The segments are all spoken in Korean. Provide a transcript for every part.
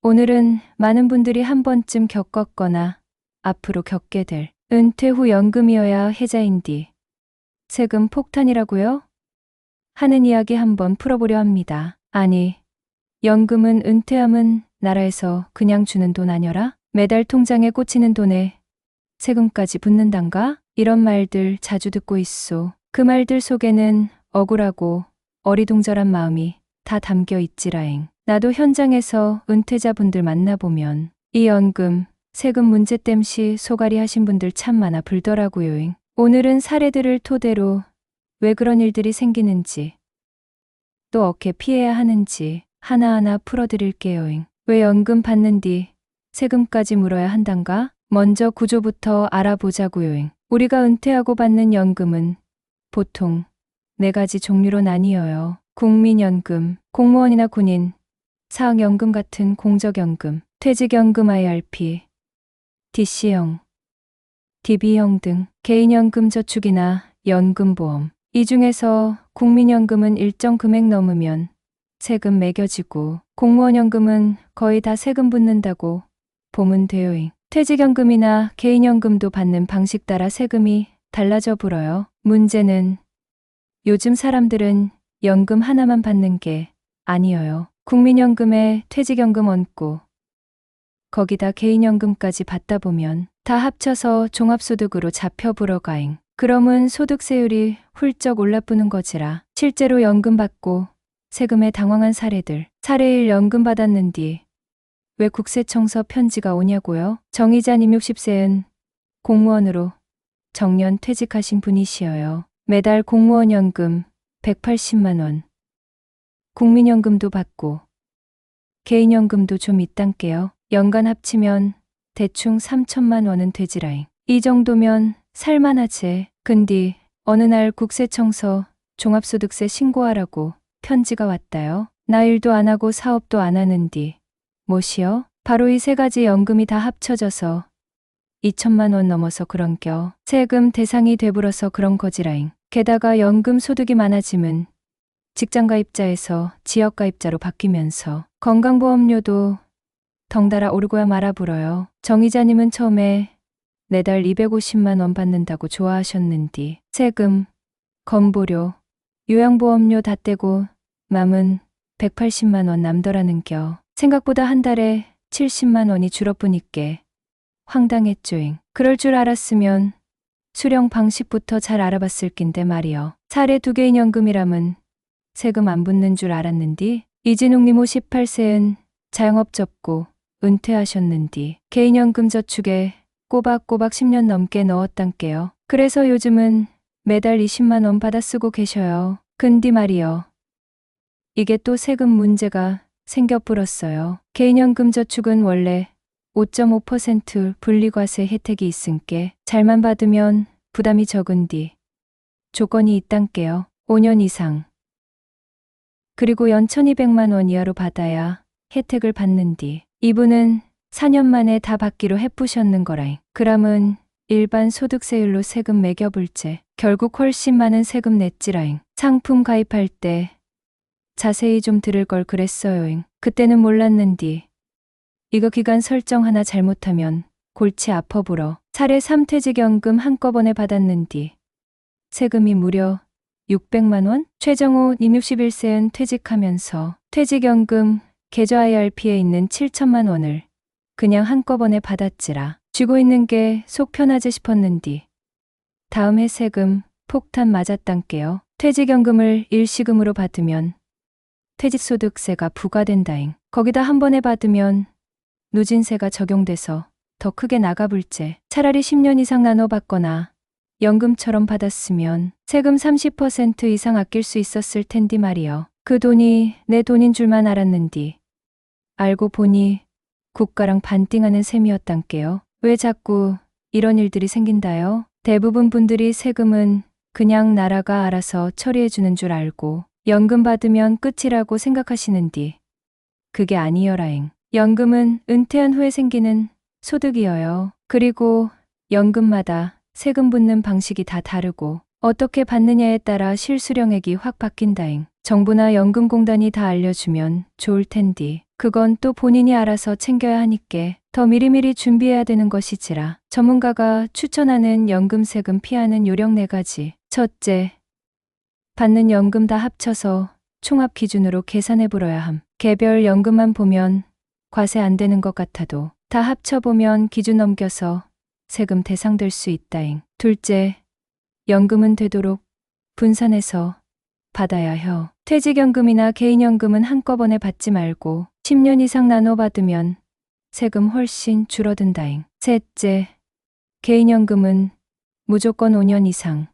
오늘은 많은 분들이 한 번쯤 겪었거나 앞으로 겪게 될 은퇴 후 연금이어야 해자인디. 세금 폭탄이라고요? 하는 이야기 한번 풀어보려 합니다. 아니, 연금은 은퇴함은 나라에서 그냥 주는 돈 아니라 매달 통장에 꽂히는 돈에 세금까지 붙는단가? 이런 말들 자주 듣고 있소. 그 말들 속에는 억울하고 어리둥절한 마음이 다 담겨 있지라잉. 나도 현장에서 은퇴자분들 만나보면 이 연금, 세금 문제 땜시 소갈이 하신 분들 참 많아 불더라고요잉. 오늘은 사례들을 토대로 왜 그런 일들이 생기는지 또 어떻게 피해야 하는지 하나하나 풀어드릴게요잉. 왜 연금 받는 뒤 세금까지 물어야 한단가? 먼저 구조부터 알아보자고요잉. 우리가 은퇴하고 받는 연금은 보통 네 가지 종류로 나뉘어요. 국민연금, 공무원이나 군인, 사학연금 같은 공적연금, 퇴직연금 IRP, DC형, DB형 등 개인연금 저축이나 연금보험. 이 중에서 국민연금은 일정 금액 넘으면 세금 매겨지고 공무원연금은 거의 다 세금 붙는다고 보면 돼요잉. 퇴직연금이나 개인연금도 받는 방식 따라 세금이 달라져 불어요. 문제는 요즘 사람들은 연금 하나만 받는 게 아니어요. 국민연금에 퇴직연금 얹고 거기다 개인연금까지 받다 보면 다 합쳐서 종합소득으로 잡혀 불어가잉. 그러면 소득세율이 훌쩍 올라쁘는 거지라 실제로 연금 받고 세금에 당황한 사례들 사례일 연금 받았는 뒤왜 국세청서 편지가 오냐고요? 정의자님 60세은 공무원으로 정년 퇴직하신 분이시어요. 매달 공무원 연금 180만 원. 국민연금도 받고 개인연금도 좀 있단께요. 연간 합치면 대충 3천만 원은 되지라잉. 이 정도면 살만하지. 근디 어느 날 국세청서 종합소득세 신고하라고 편지가 왔다요. 나 일도 안 하고 사업도 안 하는디. 뭐시여? 바로 이 세 가지 연금이 다 합쳐져서 2천만 원 넘어서 그런겨. 세금 대상이 되불어서 그런 거지라잉. 게다가 연금 소득이 많아짐은 직장가입자에서 지역가입자로 바뀌면서 건강보험료도 덩달아 오르고야 말아 불어요. 정의자님은 처음에 매달 250만 원 받는다고 좋아하셨는디 세금, 건보료, 요양보험료 다 떼고 맘은 180만 원 남더라는겨. 생각보다 한 달에 70만 원이 줄어뿐있게 황당했죠잉. 그럴 줄 알았으면 수령 방식부터 잘 알아봤을 낀데 말이여. 사례 두 개인 연금이람은 세금 안 붙는 줄 알았는디 이진웅님 58세은 자영업 접고 은퇴하셨는디 개인연금 저축에 꼬박꼬박 10년 넘게 넣었단께요. 그래서 요즘은 매달 20만 원 받아 쓰고 계셔요. 근디 말이여. 이게 또 세금 문제가 생겨 불었어요. 개인연금 저축은 원래 5.5% 분리과세 혜택이 있은께 잘만 받으면 부담이 적은디 조건이 있단께요. 5년 이상. 그리고 연 1200만 원 이하로 받아야 혜택을 받는디. 이분은 4년 만에 다 받기로 해쁘셨는 거라잉. 그람은 일반 소득세율로 세금 매겨불제. 결국 훨씬 많은 세금 냈지라잉. 상품 가입할 때 자세히 좀 들을 걸 그랬어요잉. 그때는 몰랐는디. 이거 기간 설정 하나 잘못하면 골치 아파 불어. 사례 3퇴직연금 한꺼번에 받았는디. 세금이 무려 600만 원? 최정호 님 61세는 퇴직하면서 퇴직연금 계좌 IRP에 있는 7천만 원을 그냥 한꺼번에 받았지라. 쥐고 있는 게 속 편하지 싶었는디. 다음 해 세금 폭탄 맞았단께요. 퇴직연금을 일시금으로 받으면 퇴직소득세가 부과된다잉. 거기다 한 번에 받으면 누진세가 적용돼서 더 크게 나가불제. 차라리 10년 이상 나눠 받거나 연금처럼 받았으면 세금 30% 이상 아낄 수 있었을 텐디 말이여. 그 돈이 내 돈인 줄만 알았는디. 알고 보니 국가랑 반띵하는 셈이었단께요. 왜 자꾸 이런 일들이 생긴다요? 대부분 분들이 세금은 그냥 나라가 알아서 처리해주는 줄 알고 연금 받으면 끝이라고 생각하시는디. 그게 아니여라잉. 연금은 은퇴한 후에 생기는 소득이어요. 그리고 연금마다 세금 붙는 방식이 다 다르고 어떻게 받느냐에 따라 실수령액이 확 바뀐다잉. 정부나 연금공단이 다 알려주면 좋을 텐디. 그건 또 본인이 알아서 챙겨야 하니께 더 미리미리 준비해야 되는 것이지라. 전문가가 추천하는 연금 세금 피하는 요령 네 가지. 첫째, 받는 연금 다 합쳐서 총합 기준으로 계산해 불어야 함. 개별 연금만 보면 과세 안 되는 것 같아도 다 합쳐보면 기준 넘겨서 세금 대상될 수 있다잉. 둘째, 연금은 되도록 분산해서 받아야 혀. 퇴직연금이나 개인연금은 한꺼번에 받지 말고 10년 이상 나눠 받으면 세금 훨씬 줄어든다잉. 셋째, 개인연금은 무조건 5년 이상,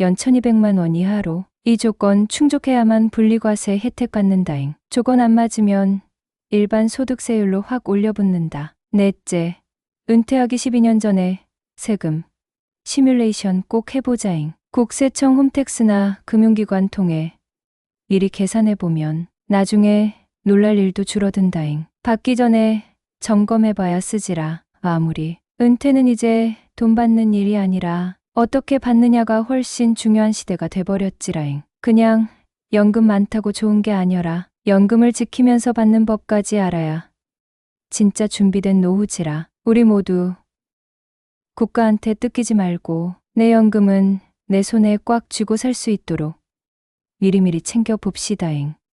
연 1200만 원 이하로 이 조건 충족해야만 분리과세 혜택 받는다잉. 조건 안 맞으면 일반 소득세율로 확 올려붙는다. 넷째, 은퇴하기 12년 전에 세금 시뮬레이션 꼭 해보자잉. 국세청 홈택스나 금융기관 통해 미리 계산해보면 나중에 놀랄 일도 줄어든다잉. 받기 전에 점검해봐야 쓰지라. 아무리 은퇴는 이제 돈 받는 일이 아니라 어떻게 받느냐가 훨씬 중요한 시대가 돼버렸지라잉. 그냥 연금 많다고 좋은 게 아니라 연금을 지키면서 받는 법까지 알아야 진짜 준비된 노후지라. 우리 모두 국가한테 뜯기지 말고 내 연금은 내 손에 꽉 쥐고 살 수 있도록 미리미리 챙겨 봅시다잉.